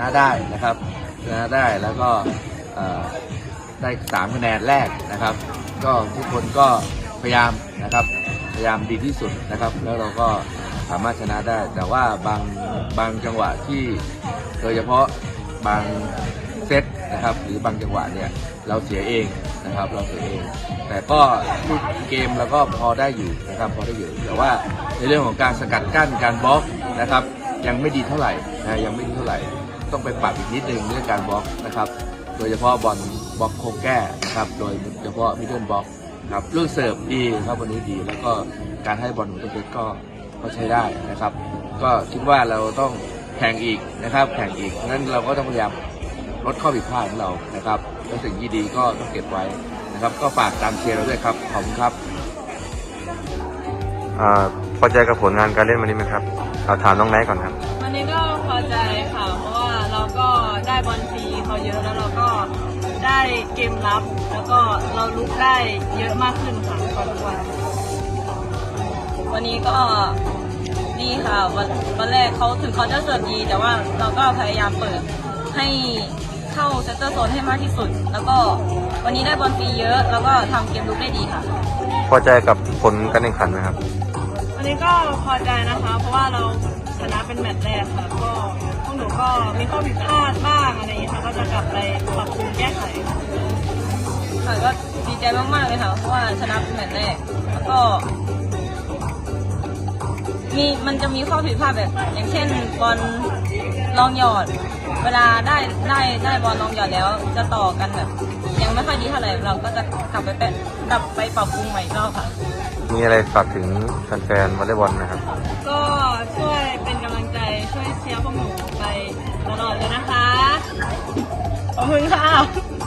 นะได้นะครับชนะได้แล้วก็ได้สามคะแนนแรกนะครับ ก็ทุกคนก็พยายามนะครับพยายามดีที่สุดนะครับ แล้วเราก็สามารถชนะได้ แต่ว่าบางบางจังหวะที่โดยเฉพาะบางเซตนะครับ หรือบางจังหวะเนี่ยเราเสียเองนะครับ เราเสียเอง แต่ก็ลูกเกมเราก็พอได้อยู่นะครับ พอได้อยู่แต่ว่าในเรื่องของการสกัดกั้นการบล็อกนะครับ ยังไม่ดีเท่าไหร่นะยังไม่ดีเท่าไหร่ ต้องไปปรับอีกนิดนึงเรื่องการบล็อกนะครับ โดยเฉพาะบอลบล็อกโคงแก้นะครับ โดยเฉพาะมิดเดิลบล็อกครับเรื่องเสิร์ฟดีครับวันนี้ดี แล้วก็การให้บอลของตัวเล็กก็ก็ใช้ได้นะครับ ก็คิดว่าเราต้องแข่งอีกนะครับ แข่งอีกงั้นเราก็ต้องพยายามลดข้อผิดพลาดของเรานะครับแล้วสิ่งที่ดีก็ต้องเก็บไว้นะครับ ก็ฝากตามเชียร์เราด้วยครับขอบคุณครับอ่าพอใจกับผลงานการเล่นวันนี้ไหมครับ เอาถามน้องไนท์ก่อนครับ วันนี้ก็พอใจค่ะ ก็ได้บอลฟรีเขาเยอะแล้วเราก็ได้เกมรับ แล้วก็เราลุกได้เยอะมากขึ้นค่ะกว่าทุกวันวันนี้ก็ดีค่ะวันวันแรกเขาถึงเขาจะเสิร์ฟดี แต่ว่าเราก็พยายามเปิดให้เข้าเซนเตอร์โซนให้มากที่สุด แล้วก็วันนี้ได้บอลฟรีเยอะ แล้วก็ทำเกมลุกได้ดีค่ะ พอใจกับผลการแข่งขันไหมครับ วันนี้ก็พอใจนะคะ เพราะว่าเราชนะเป็นแมตช์แรกค่ะก็พวก หนูก็มีข้อผิดพลาดบ้างอะไรอย่างเงี้ยค่ะก็จะกลับไปปรับปรุงแก้ไขค่ะค่ะก็ดีใจมากๆเลยค่ะเพราะว่าชนะเป็นแมตช์แรกแล้วก็ มีมันจะมีข้อผิดพลาดแบบ อย่างเช่นบอลลองหยอด เวลาได้ได้ได้บอลลองหยอดแล้ว จะต่อกันแบบ ยังไม่ค่อยดีเท่าไหร่เราก็จะกลับไปแปะกลับไปปรับปรุงใหม่อีกรอบค่ะ มีอะไรฝากถึงแฟนๆวอลเลย์บอลนะครับ ก็ช่วยเป็นกำลังใจช่วยเชียร์พวกหนู ขอบคุณค่ะ